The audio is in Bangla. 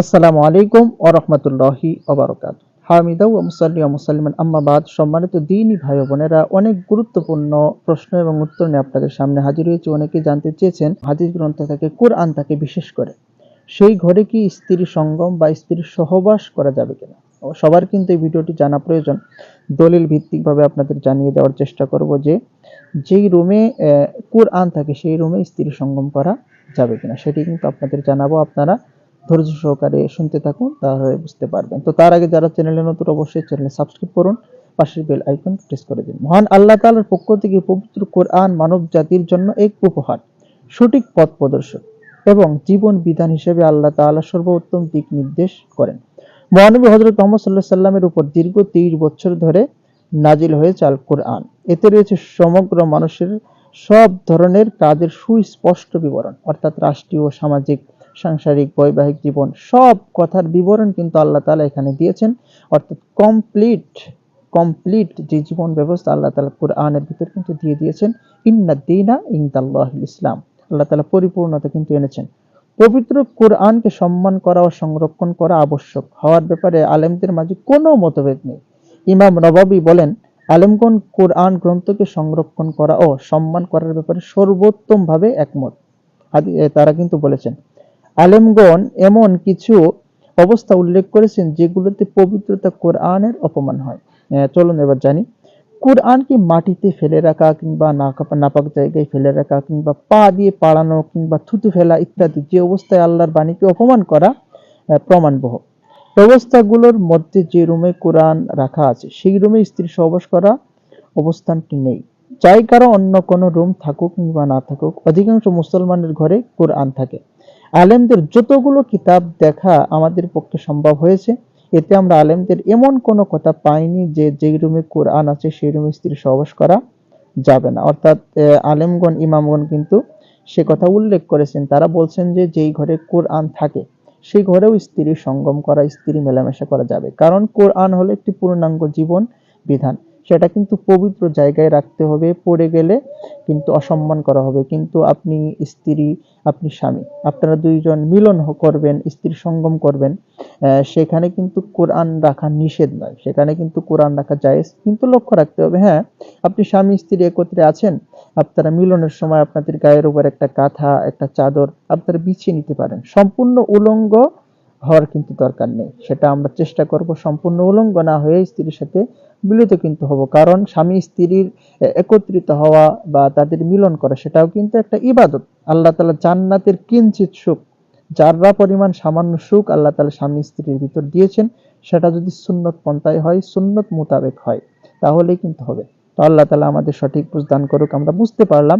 আসসালামু আলাইকুম ও রহমতুল্লাহি ওবরকাত হামিদা ও মুসাল্লি মুসাল্লিমান আম্মাবাদ সম্মানিত দিনই ভাই বোনেরা, অনেক গুরুত্বপূর্ণ প্রশ্ন এবং উত্তর নিয়ে আপনাদের সামনে হাজির হয়েছে। অনেকে জানতে চেয়েছেন হাদিস গ্রন্থ থেকে কোরআন তাকে বিশেষ করে। সেই ঘরে কি স্ত্রী সঙ্গম বা স্ত্রীর সহবাস করা যাবে কিনা? সবার কিন্তু এই ভিডিওটি জানা প্রয়োজন। দলিল ভিত্তিকভাবে আপনাদের জানিয়ে দেওয়ার চেষ্টা করব যে, যেই রুমে কোরআন থাকে, সেই রুমে স্ত্রী সঙ্গম করা যাবে কিনা? সেটি কিন্তু আপনাদের জানাব। আপনারা ধৈর্য সহকারে শুনতে থাকুন, তাহলে বুঝতে পারবেন। তো তার আগে যারা চ্যানেলে নতুন, অবশ্যই চ্যানেলে সাবস্ক্রাইব করুন, পাশের বেল আইকন প্রেস করে দিন। মহান আল্লাহ তাআলার পক্ষ থেকে পবিত্র কোরআন মানব জাতির জন্য এক উপহার, সঠিক পথ প্রদর্শক এবং জীবন বিধান হিসেবে আল্লাহ তাআলা সর্বোত্তম দিক নির্দেশ করেন। মহানবী হজরত মোহাম্মদ সাল্লাহ সাল্লামের উপর দীর্ঘ তেইশ বছর ধরে নাজিল হয়েছে আল কোরআন। এতে রয়েছে সমগ্র মানুষের সব ধরনের কাজের সুস্পষ্ট বিবরণ, অর্থাৎ রাষ্ট্রীয় সামাজিক সাংসারিক, বৈবাহিক জীবন, সব কথার বিবরণ কিন্তু আল্লাহ তাআলা এখানে দিয়েছেন। অর্থাৎ কমপ্লিট কমপ্লিট যে জীবন ব্যবস্থা আল্লাহ তাআলা কোরআনের ভিতর কিন্তু দিয়ে দিয়েছেন। ইন্না দিনা ইনদাল্লাহিল ইসলাম। আল্লাহ তাআলা পরিপূর্ণতা কিন্তু এনেছেন। পবিত্র কোরআনকে সম্মান করা ও সংরক্ষণ করা আবশ্যক। হওয়ার ব্যাপারে আলেমদের মাঝে কোনো মতভেদ নেই। ইমাম নবাবী বলেন, আলেমগণ কোরআন গ্রন্থকে সংরক্ষণ করা ও সম্মান করার ব্যাপারে সর্বোত্তমভাবে একমত। তারা কিন্তু বলেছেন আলেমগণ এমন কিছু অবস্থা উল্লেখ করেছেন যেগুলোতে পবিত্রতা কোরআনের অপমান হয়। চলুন এবার জানি। কোরআনকে মাটিতে ফেলে রাখা কিংবা নাপাক জায়গায় ফেলে রাখা কিংবা পা দিয়ে পাড়ানো কিংবা থুতু ফেলা ইত্যাদি যে অবস্থায় আল্লাহর বাণীকে অপমান করা প্রমাণবহ। ব্যবস্থাগুলোর মধ্যে যে রুমে কোরআন রাখা আছে, সেই রুমে স্ত্রী সহবাস করা অবস্থানটি নেই। চাই কারও অন্য কোনো রুম থাকুক কিংবা না থাকুক, অধিকাংশ মুসলমানের ঘরে কোরআন থাকে। আলেমদের যতগুলো কিতাব দেখা আমাদের পক্ষে সম্ভব হয়েছে, এতে আমরা আলেমদের এমন কোনো কথা পাইনি যে যেই রুমে কোরআন আছে সেই রুমে স্ত্রী সহবাস করা যাবে না। অর্থাৎ আলেমগণ, ইমামগণ কিন্তু সে কথা উল্লেখ করেছেন। তারা বলছেন যে যেই ঘরে কোরআন থাকে, সেই ঘরেও স্ত্রী সঙ্গম করা, স্ত্রী মেলামেশা করা যাবে। কারণ কোরআন হলো একটি পূর্ণাঙ্গ জীবন বিধান। সেটা কিন্তু পবিত্র জায়গায় রাখতে হবে, পড়ে গেলে কিন্তু অসম্মান করা হবে। কিন্তু আপনি স্ত্রী, আপনি স্বামী, আপনারা দুইজন মিলন করবেন, স্ত্রী সঙ্গম করবেন সেখানে কিন্তু কোরআন রাখা নিষেধ নয়। সেখানে কিন্তু কোরআন রাখা যায় কিন্তু লক্ষ্য রাখতে হবে হ্যাঁ আপনি স্বামী, স্ত্রী একত্রে আছেন, আপনারা মিলনের সময় আপনাদের গায়ের উপর একটা কাঁথা একটা চাদর আপনারা বিছিয়ে নিতে পারেন। সম্পূর্ণ উলঙ্গ হওয়ার কিন্তু দরকার নেই। সেটা আমরা চেষ্টা করব সম্পূর্ণ উলঙ্গ না হয়ে স্ত্রীর সাথে মিলিত কিন্তু হব। কারণ স্বামী স্ত্রীর একত্রিত হওয়া বা তাদের মিলন করা, সেটাও কিন্তু একটা ইবাদত। আল্লাহ তালা জান্নাতের কিঞ্চিত সুখ, যাররা পরিমাণ সামান্য সুখ আল্লাহ তাআলা স্বামী স্ত্রীর ভিতর দিয়েছেন, সেটা যদি সুন্নত পন্থায় হয়, সুন্নত মোতাবেক হয়, তাহলেই কিন্তু হবে। তো আল্লাহ তালা আমাদের সঠিক বুঝ দান করুক, আমরা বুঝতে পারলাম।